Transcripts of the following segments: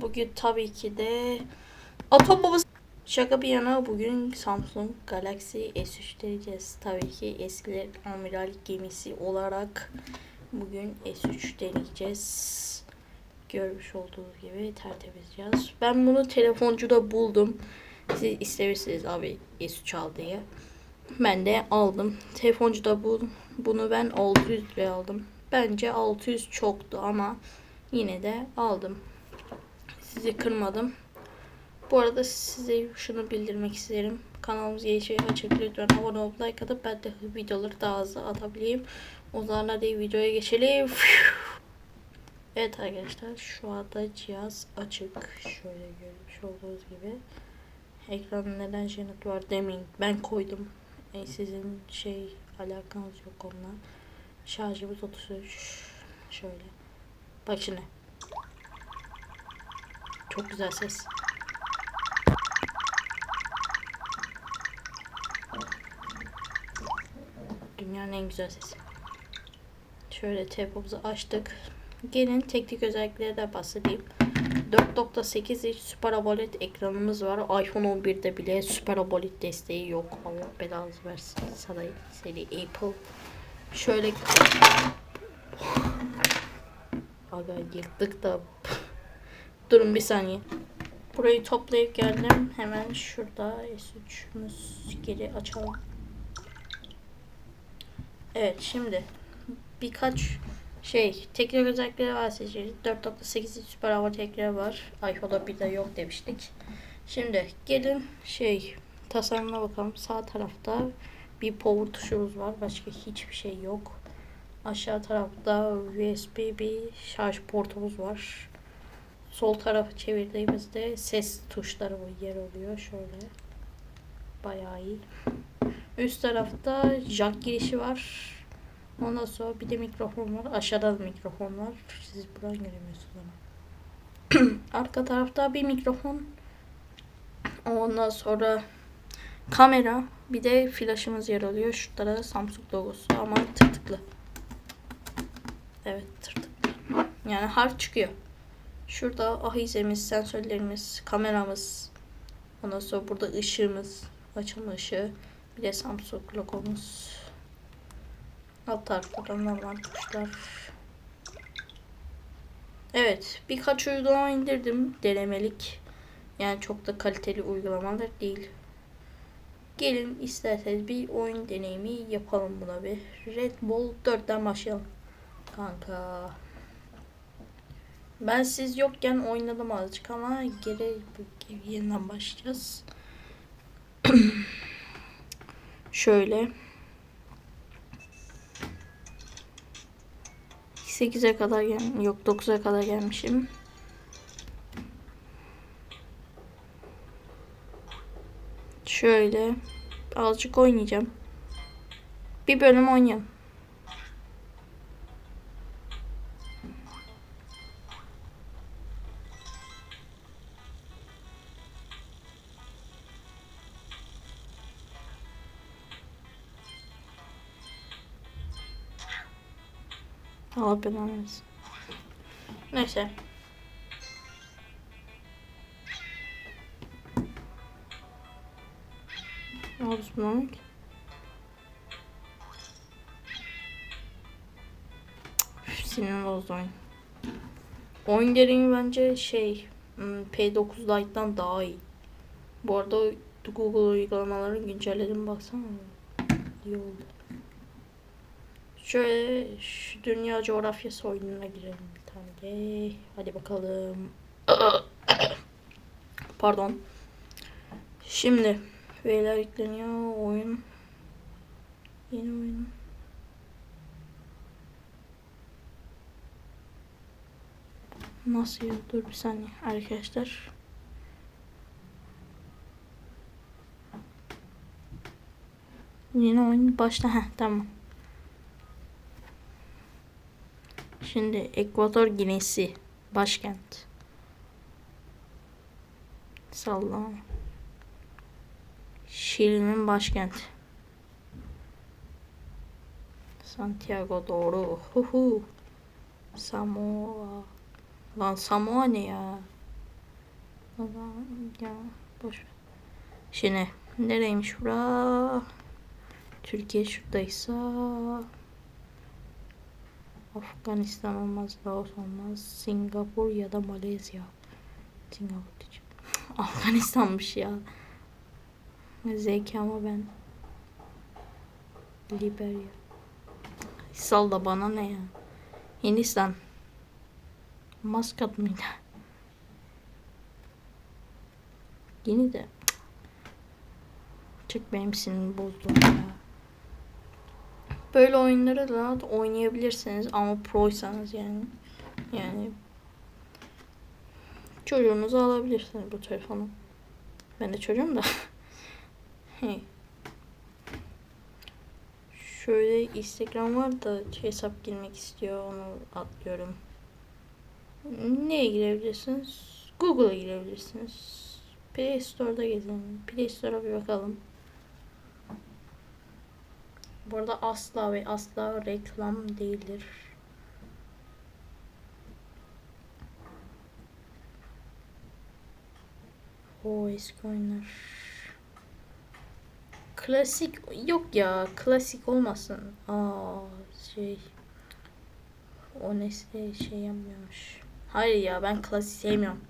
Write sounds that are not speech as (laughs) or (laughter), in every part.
Bugün tabii ki de Atom babası Şaka bir yana bugün Samsung Galaxy S3 deneyeceğiz. Tabii ki eskilerin amiral gemisi olarak bugün S3 deneyeceğiz. Görmüş olduğunuz gibi tertemiz. Ben bunu telefoncuda buldum. Siz isterseniz abi S3 al diye. Ben de aldım. Telefoncuda bu, bunu ben 600 liraya aldım. Bence 600 çoktu ama yine de aldım. Sizi kırmadım. Bu arada size şunu bildirmek isterim. Kanalımız gelişmeyi açık lütfen abone olup like atıp ben de videoları daha hızlı atabileyim. O zaman hadi videoya geçelim. (laughs) Evet arkadaşlar şu anda cihaz açık. Şöyle görmüş olduğunuz gibi. Ekranın neden jenet var demeyin. Ben koydum. E, sizin şey alakanız yok onunla. Şarjımız 33. Şöyle. Bak şimdi. Çok güzel ses. Dünyanın en güzel sesi. Şöyle telefonumuzu açtık. Gelin teknik özellikleri de bahsedeyim. 4.8 inç Super AMOLED ekranımız var. iPhone 11'de bile Super AMOLED desteği yok. Allah belanızı versin. Sana seni Apple. Şöyle Aga yırttık da Durun bir saniye. Burayı toplayıp geldim. Hemen şurada S3'ümüz geri açalım. Evet şimdi birkaç şey tekrar özellikleri var seçeceğiz. 4.8 inç süper hava tekrar var. iPhone'da bir de yok demiştik. Şimdi gelin şey tasarımına bakalım. Sağ tarafta bir power tuşumuz var. Başka hiçbir şey yok. Aşağı tarafta USB bir şarj portumuz var. Sol tarafı çevirdiğimizde ses tuşları yer oluyor. Şöyle. Bayağı iyi. Üst tarafta jack girişi var. Ondan sonra bir de mikrofon var. Aşağıda da mikrofon var. Siz buradan göremiyorsunuz ama. (clears throat) Arka tarafta bir mikrofon. Ondan sonra kamera. Bir de flaşımız yer alıyor. Şurada da Samsung logosu ama tırtıklı. Evet tırtıklı. Yani harf çıkıyor. Şurada ahizemiz, sensörlerimiz, kameramız. Ondan sonra burada ışığımız, açılma ışığı. Bir de Samsung logomuz. Alt tarafta normal tuşlar. Evet, birkaç uygulama indirdim denemelik. Yani çok da kaliteli uygulamalar değil. Gelin isterseniz bir oyun deneyimi yapalım buna bir. Red Bull 4'ten başlayalım. Kanka. Ben siz yokken oynadım azıcık ama geri yeniden başlayacağız. (clears throat) Şöyle. 8'e kadar gel yok 9'a kadar gelmişim. Şöyle azıcık oynayacağım. Bir bölüm oynayalım. Allah belanı versin. Neyse. Ne oldu bunun? Sinir bozdu oyun. Oyun gereği bence şey hmm, P9 Lite'dan daha iyi. Bu arada Google uygulamalarını güncelledim baksana. İyi oldu. Şöyle şu dünya coğrafyası oyununa girelim bir tane. Hadi bakalım. (coughs) Pardon. Şimdi V'ler yükleniyor. Oyun. Yeni oyun. Nasıl ya? Dur bir saniye arkadaşlar. Yeni oyun başla. Heh tamam. Şimdi Ekvator Ginesi başkent. Sallama. Şili'nin başkenti. Santiago doğru. Huhu. Samoa. Lan Samoa ne ya? Falan ya boş. Şimdi nereymiş bura? Türkiye şuradaysa Afganistan olmaz, Laos olmaz, Singapur ya da Malezya. Singapur diyeceğim. (laughs) Afganistanmış ya. Zeki ama ben Liberya. Sal da bana ne ya? Hindistan. Maskat mıydı? Yeni de Çık benim sinirimi bozdun ya. Böyle oyunları da oynayabilirsiniz ama proysanız yani. Yani çocuğunuzu alabilirsiniz bu telefonu. Ben de çocuğum da. (laughs) Şöyle Instagram var da hesap girmek istiyor onu atlıyorum. Neye girebilirsiniz? Google'a girebilirsiniz. Play Store'da gezelim. Play Store'a bir bakalım. Bu arada asla ve asla reklam değildir. O eski oyunlar. Klasik yok ya. Klasik olmasın. Aa şey. O nesne şey yapmıyormuş. Hayır ya ben klasik sevmiyorum.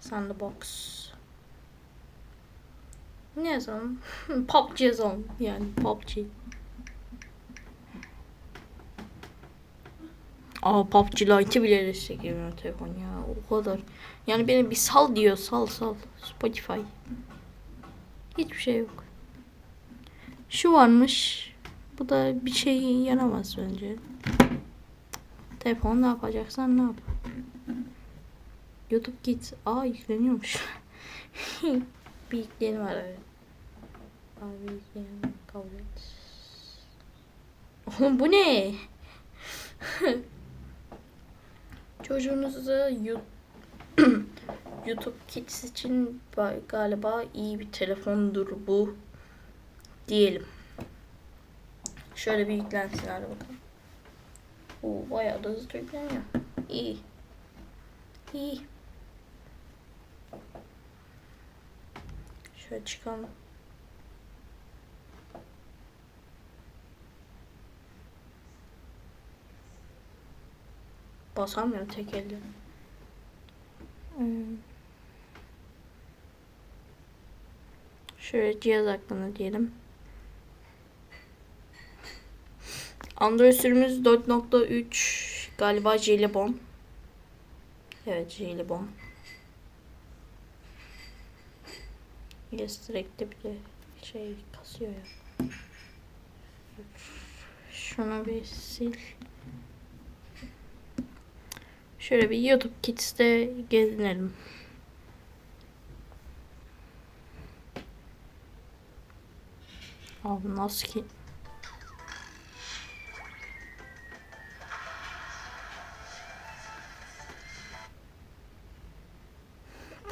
Sandbox. Ne yazalım? (laughs) PUBG yazalım. Yani PUBG. Aa PUBG Lite'ı bile desteklemiyor telefon ya. O kadar. Yani beni bir sal diyor. Sal sal. Spotify. Hiçbir şey yok. Şu varmış. Bu da bir şey yaramaz bence. Telefon ne yapacaksan ne yap. YouTube Kids. Aa yükleniyormuş. (laughs) yükleyelim var evet. Abi yükleyelim. Kabul et. Oğlum bu ne? (laughs) Çocuğunuzu (clears throat) YouTube Kids için galiba iyi bir telefondur bu diyelim. Şöyle bir yüklensin hadi bakalım. Oo, bayağı da hızlı yükleniyor. İyi. İyi. Şöyle çıkalım. Basamıyorum tek elle. Hmm. Şöyle cihaz hakkında diyelim. Android sürümümüz 4.3 galiba Jelibon. Evet Jelibon. Yes direkte bir de şey kasıyor ya. Şunu bir sil. Şöyle bir YouTube Kids'te gezinelim. Abi nasıl ki?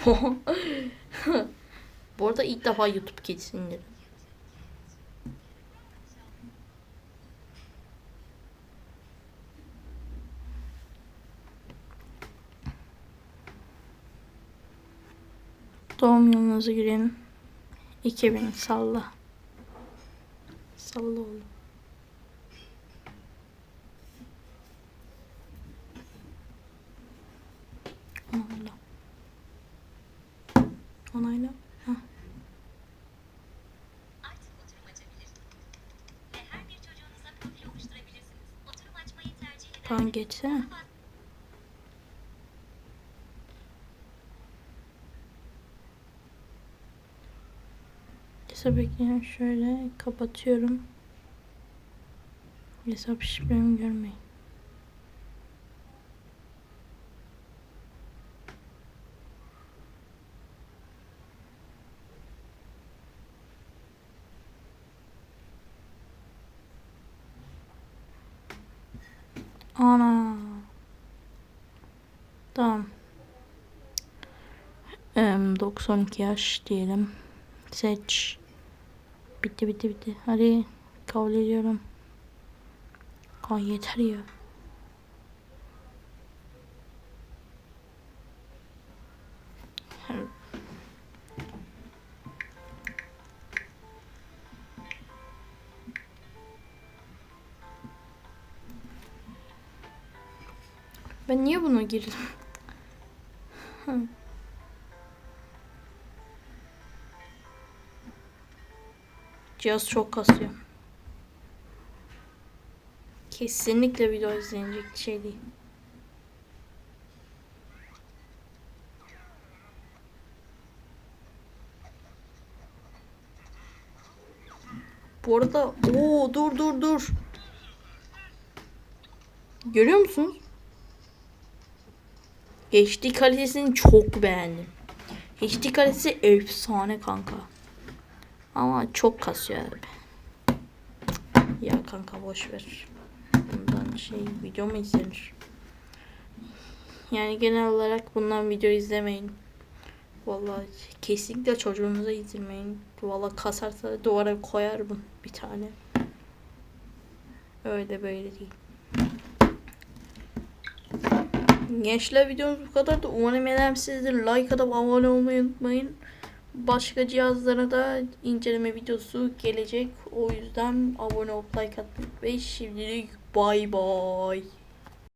(laughs) Bu arada ilk defa YouTube Kids indirdim. Doğum yılınuzu girelim. 2000 salla. Salla oğlum. Onayla. Onayla. Tamam geçsene. Hesap ekleyen şöyle kapatıyorum. Hesap şifremi görmeyin. Ana. Tamam. Ee, 92 yaş diyelim. Seç. Bitti bitti bitti. Hadi kabul ediyorum. Aa, yeter ya. Evet. Ben niye buna girdim? Cihaz çok kasıyor. Kesinlikle video izlenecek şey değil. Bu arada o dur dur dur. Görüyor musunuz? HD kalitesini çok beğendim. HD kalitesi efsane kanka. Ama çok kasıyor abi. Ya kanka boş ver. Bundan şey video mu izlenir? Yani genel olarak bundan video izlemeyin. Vallahi kesinlikle çocuğunuza izlemeyin. Vallahi kasarsa duvara koyar bu bir tane. Öyle böyle değil. Gençler videomuz bu kadar da umarım eğlenmişsinizdir. Like atıp abone olmayı unutmayın. Başka cihazlara da inceleme videosu gelecek. O yüzden abone olup like atmayı ve şimdilik bay bay.